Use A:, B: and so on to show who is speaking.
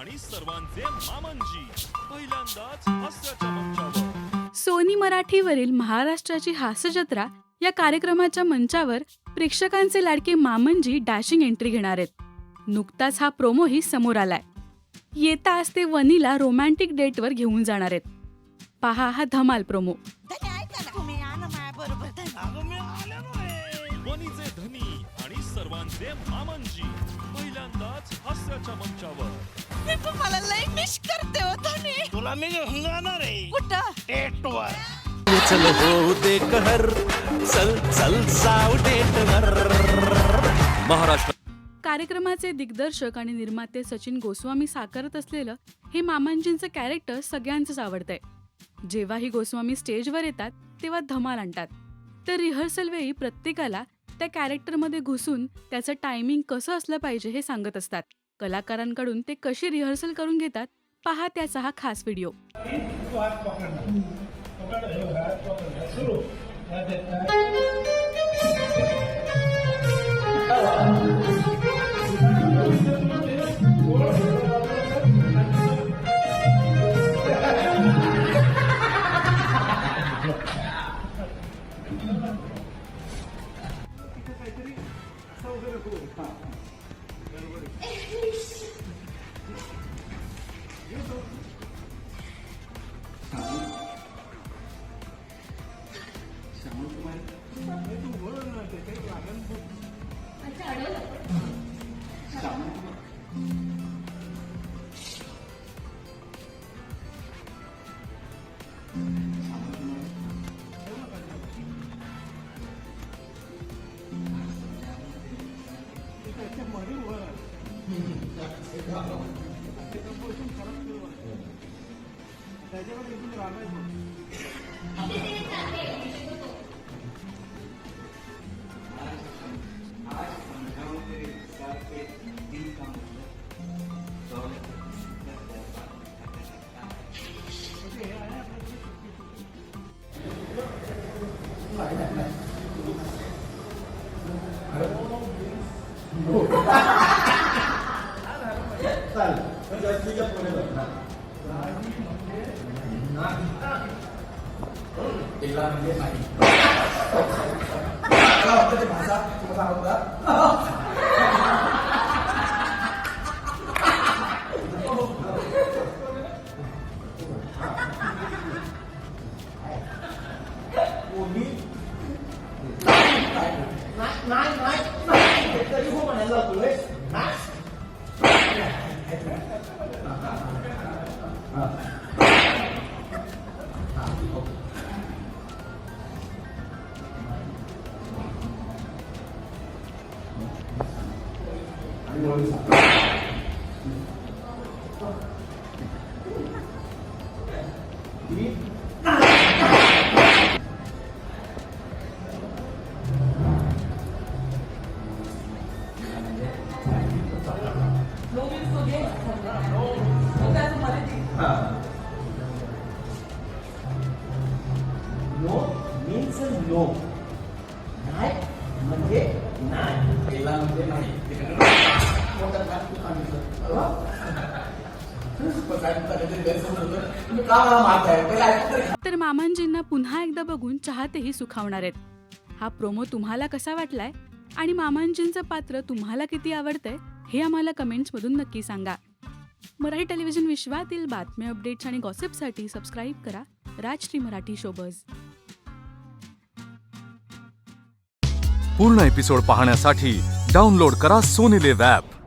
A: आणि सर्वांचे मामनजी पहिल्यांदाच
B: सोनी मराठीवरील महाराष्ट्राची हास्य जत्रा या कार्यक्रमाच्या मंचावर प्रेक्षकांचे लाडके मामनजी डॅशिंग एंट्री घेणार आहेत. नुकताच हा प्रोमोही समोर आलाय. येताच ते वनीला रोमॅन्टिक डेटवर घेऊन जाणार आहेत. पहा हा धमाल प्रोमो.
A: धनी. आणि सर्वांचे मामनजी पहिल्यांदाच हास्याच्या मंचावर.
C: मी पण लय मिस करते हो धनी.
D: तुला मी हंगाणार आहे.
C: कुठं?
D: टेटवर
E: चल हो दे
F: कहर चल चल जाऊ डेटवर
A: महाराष्ट्र
B: कार्यक्रमाचे दिग्दर्शक आणि निर्माते सचिन गोस्वामी साकारत असलेलं हे मामांजींचं कॅरेक्टर सगळ्यांचंच आवडतंय. जेव्हाही गोस्वामी स्टेजवर येतात तेव्हा धमाल आणतात. तर रिहर्सल वेळी प्रत्येकाला त्या कॅरेक्टरमध्ये घुसून त्याचं टायमिंग कसं असलं पाहिजे हे सांगत असतात. कलाकारांकडून ते कशी रिहर्सल करून घेतात पहा त्याचा हा खास video
G: Chẳng, chẳng, chẳng, chẳng, chẳng, chẳng, chẳng, chẳng, chẳng, chẳng, chẳng,
H: chẳng,
C: chẳng,
H: chẳng, chẳng,
I: 내재가 이분들 안 가요. Tal, ya estoy ya poniendo. Tinggal dia lagi. Kalau aku di masa, cuma sama enggak. Umi. Naik, naik, naik, naik. Tadi gua mana lagu, guys? Naik. Nah. No means no.
B: तर मामांजींना पुन्हा एकदा बघून चाहतेही सुखावणार आहेत. हा promo तुम्हाला कसा वाटलाय? आणि मामांजींचं पात्र तुम्हाला किती आवडतंय? हे आम्हाला कमेंट्समधून नक्की सांगा. मराठी टेलिव्हिजन विश्वातील बातम्या अपडेट्स आणि गॉसिपसाठी सबस्क्राईब करा राजश्री मराठी शोबज
E: पूर्ण एपिसोड पाहण्यासाठी डाउनलोड करा सोनीले ॲप